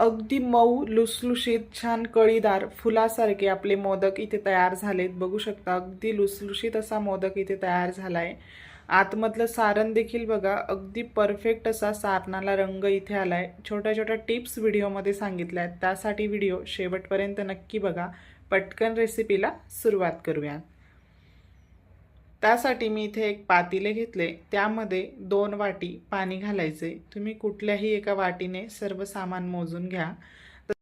अगदी मऊ लुसलुशीत छान कळीदार फुलासारखे आपले मोदक इथे तयार झालेत. बघू शकता अगदी लुसलुशीत असा मोदक इथे तयार झाला आहे आतमधलं सारण देखील बघा अगदी परफेक्ट असा सारणाला रंग इथे आला आहे छोट्या छोट्या टिप्स व्हिडिओमध्ये सांगितल्या आहेत त्यासाठी व्हिडिओ शेवटपर्यंत नक्की बघा. पटकन रेसिपीला सुरुवात करूयात. त्यासाठी मी इथे एक पातीले घेतले. त्यामध्ये दोन वाटी पाणी घालायचे. तुम्ही कुठल्याही एका वाटीने सर्व सामान मोजून घ्या. तर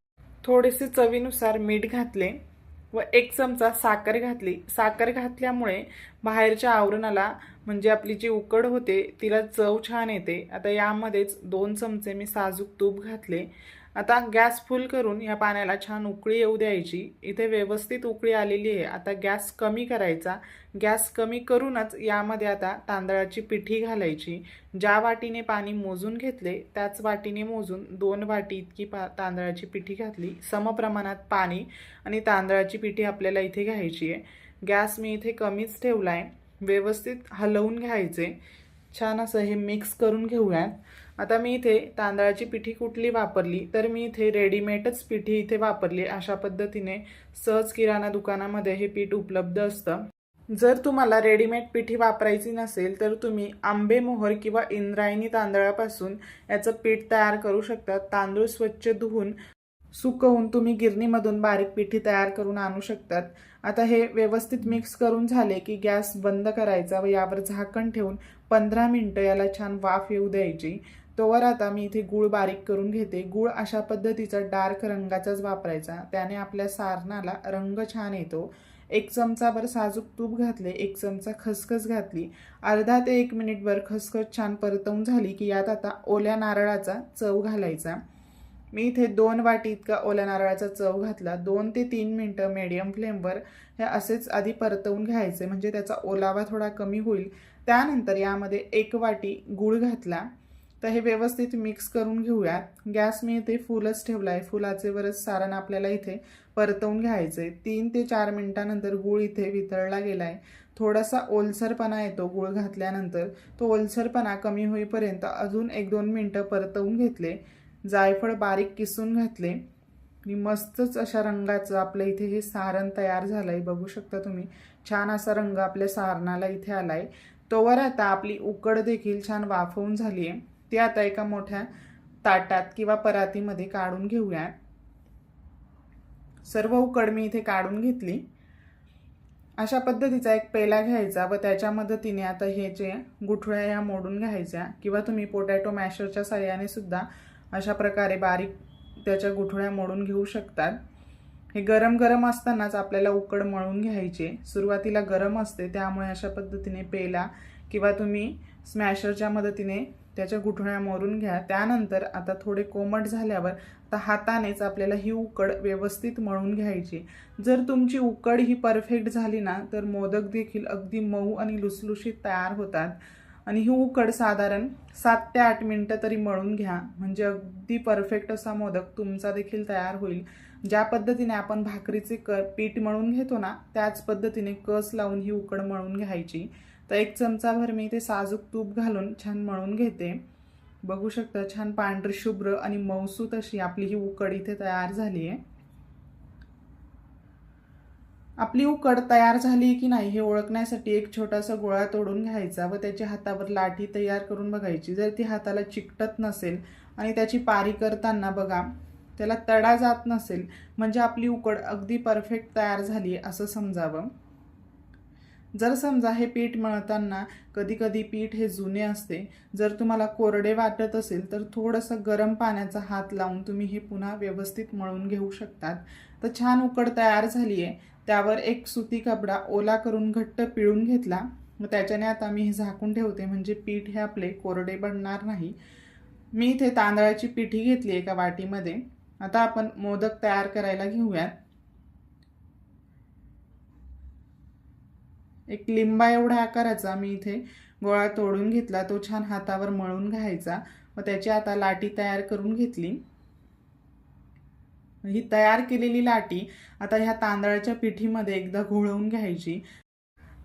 थोडेसे चवीनुसार मीठ घातले व एक चमचा साखर घातली. साखर घातल्यामुळे बाहेरच्या आवरणाला म्हणजे आपली जी उकड होते तिला चव छान येते. आता यामध्येच दोन चमचे मी साजूक तूप घातले. आता गॅस फुल करून या पाण्याला छान उकळी येऊ द्यायची. इथे व्यवस्थित उकळी आलेली आहे. आता गॅस कमी करायचा. गॅस कमी करूनच यामध्ये आता तांदळाची पिठी घालायची. ज्या वाटीने पाणी मोजून घेतले त्याच वाटीने मोजून दोन वाटी इतकी पा तांदळाची पिठी घातली. समप्रमाणात पाणी आणि तांदळाची पिठी आपल्याला इथे घ्यायची आहे. गॅस मी इथे कमीच ठेवला आहे व्यवस्थित हलवून घ्यायचे. छान असं हे मिक्स करून घेऊयात. आता मी इथे तांदळाची पिठी कुठली वापरली? तर मी इथे रेडीमेडच पिठी इथे वापरली. अशा पद्धतीने सहज किराणा दुकानामध्ये हे पीठ उपलब्ध असतं. जर तुम्हाला रेडीमेड पिठी वापरायची नसेल तर तुम्ही आंबे मोहर किंवा इंद्रायणी तांदळापासून याचं पीठ तयार करू शकता. तांदूळ स्वच्छ धुवून सुकवून तुम्ही गिरणीमधून बारीक पिठी तयार करून आणू शकतात. आता हे व्यवस्थित मिक्स करून झाले की गॅस बंद करायचा व यावर झाकण ठेवून पंधरा मिनटं याला छान वाफ येऊ द्यायची. तोवर आता मी इथे गूळ बारीक करून घेते. गूळ अशा पद्धतीचा डार्क रंगाचाच वापरायचा. त्याने आपल्या सारणाला रंग छान येतो. एक चमचाभर साजूक तूप घातले एक चमचा खसखस घातली. अर्धा ते एक मिनिटभर खसखस छान परतवून झाली की यात आता ओल्या नारळाचा चव घालायचा. मी इथे दोन वाटी इतका ओल्या नारळाचा चव घातला. दोन ते तीन मिनटं मीडियम फ्लेमवर हे असेच आधी परतवून घ्यायचे. म्हणजे त्याचा ओलावा थोडा कमी होईल. त्यानंतर यामध्ये एक वाटी गूळ घातला. तर हे व्यवस्थित मिक्स करून घेऊयात गॅस मी इथे फुलच ठेवला आहे फुलाचे वरच सारण आपल्याला इथे परतवून घ्यायचे तीन ते चार मिनटानंतर गूळ इथे वितळला गेला आहे थोडासा ओलसरपणा येतो गूळ घातल्यानंतर. तो ओलसरपणा कमी होईपर्यंत अजून एक दोन मिनटं परतवून घेतले. जायफळ बारीक किसून घातले. आणि मस्तच अशा रंगाचं आपलं इथे हे सारण तयार झालं आहे बघू शकता तुम्ही. छान असा रंग आपल्या सारणाला इथे आला आहे तोवर आता आपली उकड देखील छान वाफवून झाली आहे ती आता एका मोठ्या ताटात किंवा परातीमध्ये काढून घेऊया. सर्व उकड मी इथे काढून घेतली. अशा पद्धतीचा एक पेला घ्यायचा व त्याच्या मदतीने आता हे जे गुठळ्या या मोडून घ्यायच्या किंवा तुम्ही पोटॅटो मॅशरच्या साह्याने सुद्धा अशा प्रकारे बारीक त्याच्या गुठळ्या मोडून घेऊ शकतात. हे गरम गरम असतानाच आपल्याला उकड मळून घ्यायचे. सुरुवातीला गरम असते त्यामुळे अशा पद्धतीने पेला किंवा तुम्ही स्मॅशरच्या मदतीने त्याच्या गुठळ्या मोरून घ्या. त्यानंतर आता थोडे कोमट झाल्यावर आता हातानेच आपल्याला ही उकड व्यवस्थित मळून घ्यायची. जर तुमची उकड ही परफेक्ट झाली ना तर मोदक देखील अगदी मऊ आणि लुसलुशीत तयार होतात. आणि ही उकड साधारण सात ते आठ मिनटं तरी मळून घ्या. म्हणजे अगदी परफेक्ट असा मोदक तुमचा देखील तयार होईल. ज्या पद्धतीने आपण भाकरीचे क पीठ मळून घेतो ना त्याच पद्धतीने कस लावून ही उकड मळून घ्यायची. तर एक चमचाभर मी ते साजूक तूप घालून छान मळून घेते. बघू शकता छान पांढरी शुभ्र आणि मौसूत अशी आपली ही उकड इथे तयार झाली आहे. आपली उकड तयार झाली की नाही हे ओळखण्यासाठी एक छोटासा गोळा तोडून घ्यायचा व त्याच्या हातावर लाठी तयार करून बघायची. जर ती हाताला चिकटत नसेल आणि त्याची पारी करताना बघा त्याला तडा जात नसेल म्हणजे आपली उकड अगदी परफेक्ट तयार झाली असं समजावं. जर समजा हे पीठ मळताना कधी कधी पीठ हे जुने असते जर तुम्हाला कोरडे वाटत असेल तर थोडंसं गरम पाण्याचा हात लावून तुम्ही हे पुन्हा व्यवस्थित मळून घेऊ शकतात. तर छान उकड तयार झाली आहे त्यावर एक सुती कपडा ओला करून घट्ट पिळून घेतला. मग त्याच्याने आता मी हे झाकून ठेवते म्हणजे पीठ हे आपले कोरडे बनणार नाही. मी इथे तांदळाची पिठी घेतली एका वाटीमध्ये. आता आपण मोदक तयार करायला घेऊयात. एक लिंबा एवढा आकाराचा मी इथे गोळा तोडून घेतला. तो छान हातावर मळून घ्यायचा. व त्याची आता लाटी तयार करून घेतली. ही तयार केलेली लाटी आता ह्या तांदळाच्या पिठीमध्ये एकदा घोळवून घ्यायची.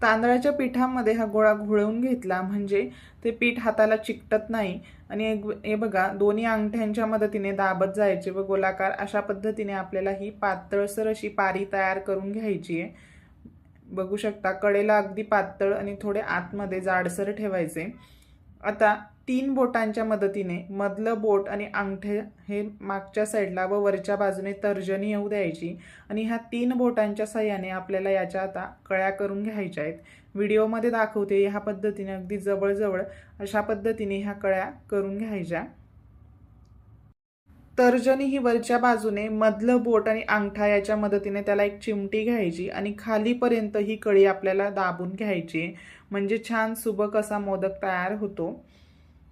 तांदळाच्या पिठामध्ये हा गोळा घोळवून घेतला म्हणजे ते पीठ हाताला चिकटत नाही. आणि एक- हे बघा दोन्ही अंगठ्यांच्या मदतीने दाबत जायचे व गोलाकार अशा पद्धतीने आपल्याला ही पातळसर अशी पारी तयार करून घ्यायची आहे. बघू शकता कडेला अगदी पातळ आणि थोडे आतमध्ये जाडसर ठेवायचे. आता तीन बोटांच्या मदतीने मधलं बोट आणि अंगठे हे मागच्या साईडला व वरच्या बाजूने तर्जनी येऊ द्यायची आणि ह्या तीन बोटांच्या सहाय्याने आपल्याला याच्या आता कळ्या करून घ्यायच्या आहेत. व्हिडिओमध्ये दाखवते ह्या पद्धतीने अगदी जवळजवळ अशा पद्धतीने ह्या कळ्या करून घ्यायच्या. तर्जनी ही वरच्या बाजूने मधलं बोट आणि अंगठा याच्या मदतीने त्याला एक चिमटी घ्यायची आणि खालीपर्यंत ही कळी आपल्याला दाबून घ्यायची. म्हणजे छान सुबक असा मोदक तयार होतो.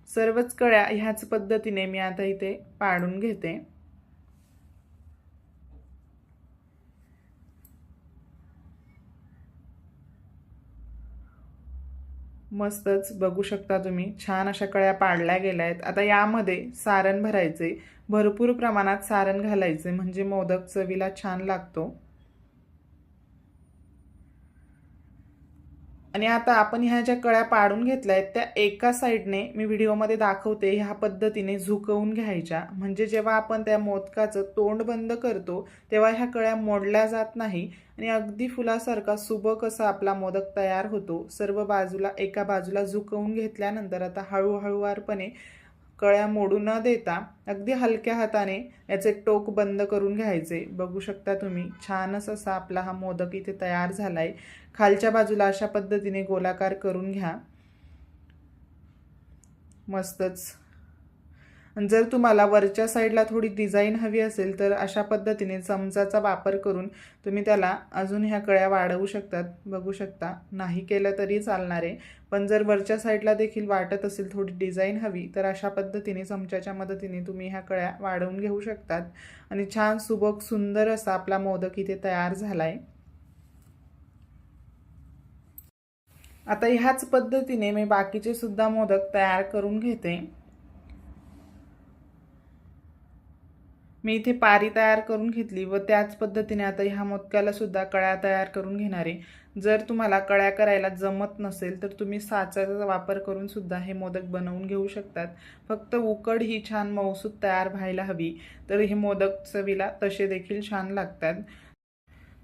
सर्वच कळ्या ह्याच पद्धतीने मी आता इथे पाडून घेते. मस्तच बघू शकता तुम्ही. छान अशा कळ्या पाडल्या गेल्या आहेत. आता यामध्ये सारण भरायचे भरपूर प्रमाणात सारण घालायचे म्हणजे मोदक चवीला छान लागतो. आणि आता आपण ह्या ज्या कळ्या पाडून घेतल्या आहेत त्या एका साईडने मी व्हिडिओमध्ये दाखवते ह्या पद्धतीने झुकवून घ्यायच्या. म्हणजे जेव्हा आपण त्या मोदकाचं तोंड बंद करतो तेव्हा ह्या कळ्या मोडल्या जात नाही. आणि अगदी फुलासारखा सुबक असा आपला मोदक तयार होतो. सर्व बाजूला एका बाजूला झुकवून घेतल्यानंतर आता हळूहळूवारपणे कळ्या मोडू न देता अगदी हलक्या हाताने याचे टोक बंद करून घ्यायचे. बघू शकता तुम्ही छानच असा आपला हा मोदक इथे तयार झालाय. खालच्या बाजूला अशा पद्धतीने गोलाकार करून घ्या. मस्तच. जर तुम्हाला वरच्या साईडला थोडी डिझाईन हवी असेल तर अशा पद्धतीने चमचाचा वापर करून तुम्ही त्याला अजून ह्या कळ्या वाढवू शकतात. बघू शकता नाही केलं तरी चालणार आहे. पण जर वरच्या साईडला देखील वाटत असेल थोडी डिझाईन हवी तर अशा पद्धतीने चमच्याच्या मदतीने तुम्ही ह्या कळ्या वाढवून घेऊ शकतात. आणि छान सुबक सुंदर असा आपला मोदक इथे तयार झाला आहे आता ह्याच पद्धतीने मी बाकीचे सुद्धा मोदक तयार करून घेते. मी इथे पारी तयार करून घेतली व त्याच पद्धतीने आता ह्या मोदकाला सुद्धा कळ्या तयार करून घेणार आहे. जर तुम्हाला कळ्या करायला जमत नसेल तर तुम्ही साचाचा वापर करून सुद्धा हे मोदक बनवून घेऊ शकतात. फक्त उकड ही छान मौसूद तयार व्हायला हवी तर हे मोदक चवीला तसे देखील छान लागतात.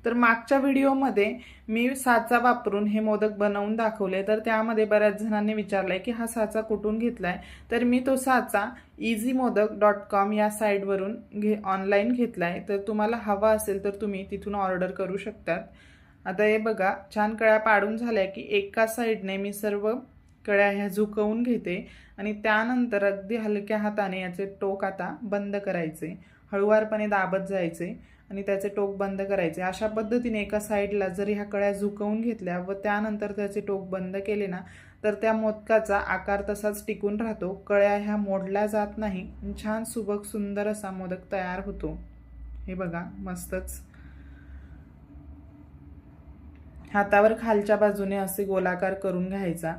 तर मागच्या व्हिडिओमध्ये मी साचा वापरून हे मोदक बनवून दाखवले. तर त्यामध्ये बऱ्याच जणांनी विचारलंय की हा साचा कुठून घेतलाय? तर मी तो साचा इझी मोदक डॉट कॉम या साईटवरून घे ऑनलाईन घेतलाय. तर तुम्हाला हवा असेल तर तुम्ही तिथून ऑर्डर करू शकतात. आता हे बघा छान कळ्या पाडून झाल्या की एका साईडने मी सर्व कळ्या ह्या झुकवून घेते आणि त्यानंतर अगदी हलक्या हाताने याचे टोक आता बंद करायचे. हळुवारपणे दाबत जायचे. आणि त्याचे टोक बंद करायचे. अशा पद्धतीने एका साईडला जर ह्या कळ्या झुकवून घेतल्या व त्यानंतर त्याचे टोक बंद केले ना तर त्या मोदकाचा आकार तसाच टिकून राहतो. कळ्या ह्या मोडल्या जात नाही. छान सुबक सुंदर असा मोदक तयार होतो. हे बघा मस्तच. हातावर खालच्या बाजूने असे गोलाकार करून घ्यायचा.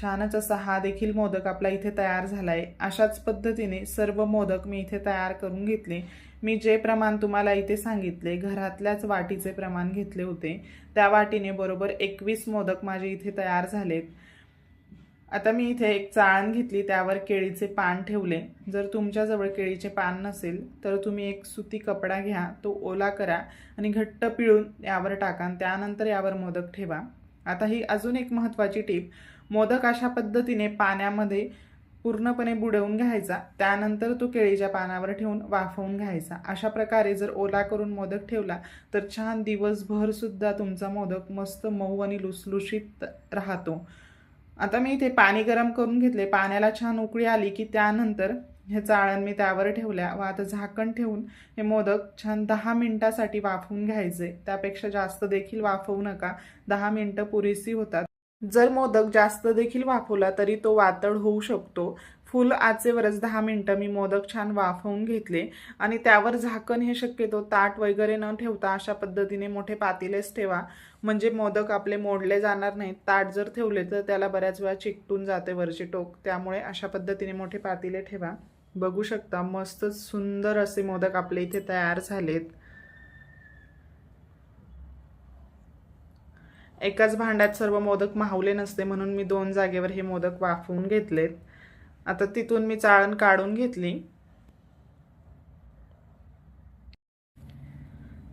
छानच असा हा देखील मोदक आपला इथे तयार झालाय. अशाच पद्धतीने सर्व मोदक मी इथे तयार करून घेतले. मी जे प्रमाण तुम्हाला इथे सांगितले घरातल्याच वाटीचे प्रमाण घेतले होते त्या वाटीने बरोबर एकवीस मोदक माझे इथे तयार झालेत. आता मी इथे एक चाळण घेतली त्यावर केळीचे पान ठेवले. जर तुमच्याजवळ केळीचे पान नसेल तर तुम्ही एक सुती कपडा घ्या तो ओला करा आणि घट्ट पिळून यावर टाका त्यानंतर यावर मोदक ठेवा. आता ही अजून एक महत्त्वाची टीप. मोदक अशा पद्धतीने पाण्यामध्ये पूर्णपणे बुडवून घ्यायचा. त्यानंतर तो केळीच्या पानावर ठेवून वाफवून घ्यायचा. अशा प्रकारे जर ओला करून मोदक ठेवला तर छान दिवसभर सुद्धा तुमचा मोदक मस्त मऊ आणि लुसलुशीत राहतो. आता मी इथे पाणी गरम करून घेतले. पाण्याला छान उकळी आली की त्यानंतर हे चाळण मी त्यावर ठेवल्या व आता झाकण ठेवून हे मोदक छान दहा मिनटासाठी वाफवून घ्यायचे. त्यापेक्षा जास्त देखील वाफवू नका. दहा मिनटं पुरेसी होतात. जर मोदक जास्त देखील वाफवला तरी तो वातड होऊ शकतो. फुल आचेवरच दहा मिनटं मी मोदक छान वाफवून घेतले आणि त्यावर झाकण हे शक्यतो ताट वगैरे न ठेवता अशा पद्धतीने मोठे पातेलेच ठेवा. म्हणजे मोदक आपले मोडले जाणार नाहीत. ताट जर ठेवले तर त्याला बऱ्याच वेळा चिकटून जाते वरचे टोक. त्यामुळे अशा पद्धतीने मोठे पातेले ठेवा. बघू शकता मस्त सुंदर असे मोदक आपले इथे तयार झालेत. एकाच भांड्यात सर्व मोदक माहवले नसते म्हणून मी दोन जागेवर हे मोदक वाफवून घेतलेत. आता तिथून मी चाळण काढून घेतली.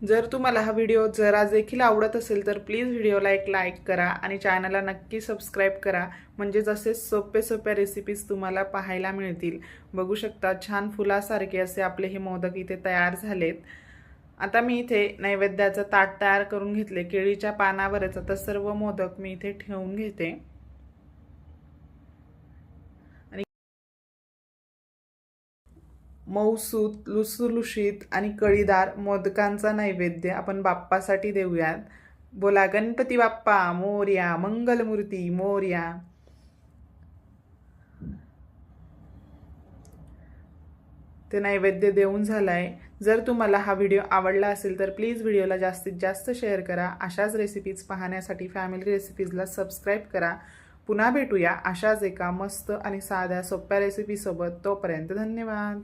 जर तुम्हाला हा व्हिडिओ जरा देखील आवडत असेल तर प्लीज व्हिडिओला एक लाईक करा आणि चॅनलला नक्की सबस्क्राईब करा. म्हणजे जसे सोपे सोप्या रेसिपीज तुम्हाला पाहायला मिळतील. बघू शकता छान फुलासारखे असे आपले हे मोदक इथे तयार झालेत. आता मी इथे नैवेद्याचं ताट तयार करून घेतले. केळीच्या पानावरच आता सर्व मोदक मी इथे ठेवून घेते. आणि मऊसूत लुसलुशीत आणि कळीदार मोदकांचा नैवेद्य आपण बाप्पासाठी देऊयात. बोला गणपती बाप्पा मोर्या मंगलमूर्ती मोर्या. ते नैवेद्य देऊन झालाय. जर तुम्हाला हा व्हिडिओ आवडला असेल तर प्लीज व्हिडिओला जास्तीत जास्त शेअर करा. अशाच रेसिपीज पाहण्यासाठी फॅमिली रेसिपीजला सबस्क्राईब करा. पुन्हा भेटूया अशाच एका मस्त आणि साध्या सोप्या रेसिपीसोबत तोपर्यंत धन्यवाद.